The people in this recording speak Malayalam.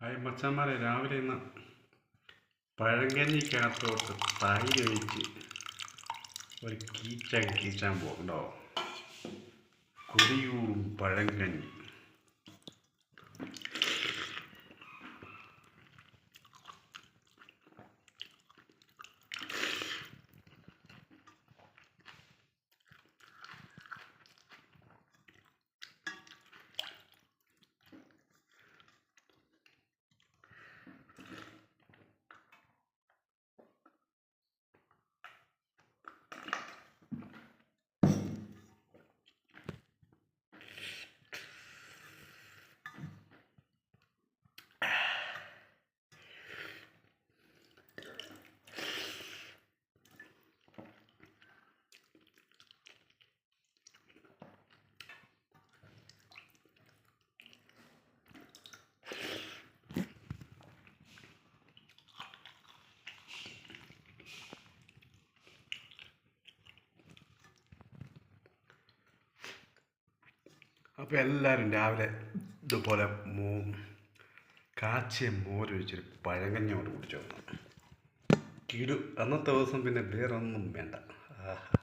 ഹായ് മച്ചന്മാരെ രാവിലെ ഇന്ന് പഴങ്കഞ്ഞിക്കകത്തോട്ട് തൈര് ഒഴിച്ച് ഒരു കീച്ചാൻ കീച്ചാൻ പോകണ്ടോ കൊടിയൂറും പഴങ്കഞ്ഞി. അപ്പോൾ എല്ലാവരും രാവിലെ ഇതുപോലെ മൂ കാച്ചിയ മോരൊഴിച്ചൊരു പഴങ്കഞ്ഞോട് കുടിച്ചോ. കിടു അന്നത്തെ ദിവസം പിന്നെ വേറൊന്നും വേണ്ട. ആഹാ.